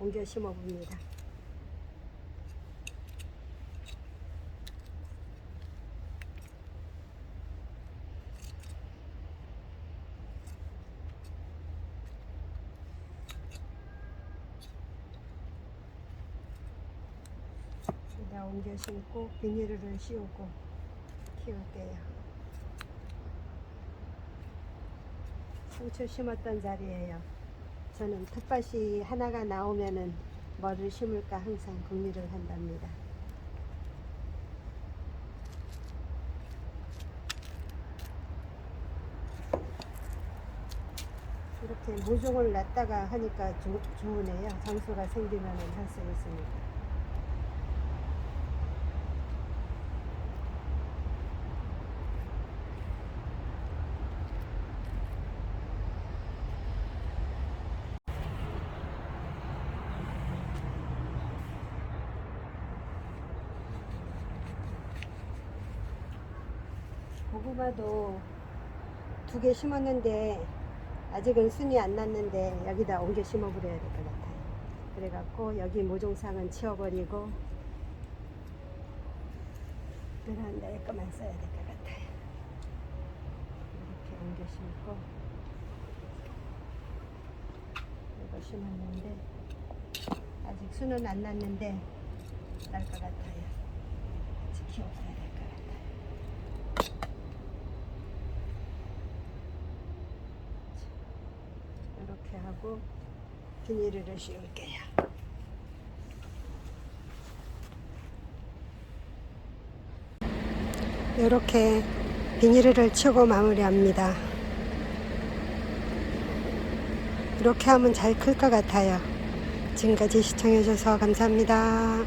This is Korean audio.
옮겨 심어 봅니다. 여기다 옮겨 심고 비닐을 씌우고 키울게요. 상추 심었던 자리예요. 저는 텃밭이 하나가 나오면은 뭐를 심을까 항상 궁리를 한답니다. 이렇게 모종을 놨다가 하니까 조- 좋으네요. 장소가 생기면 할 수 있으니까. 고구마도 두 개 심었는데 아직은 순이 안 났는데 여기다 옮겨 심어버려야 될 것 같아요. 그래갖고 여기 모종상은 치워버리고 베란다에 거만 써야 될 것 같아요. 이렇게 옮겨 심고 이거 심었는데 아직 순은 안 났는데 날 것 같아요. 같이 키워봐야 같아요. 이렇게 하고 비닐을 씌울게요. 이렇게 비닐을 치고 마무리합니다. 이렇게 하면 잘 클 것 같아요. 지금까지 시청해주셔서 감사합니다.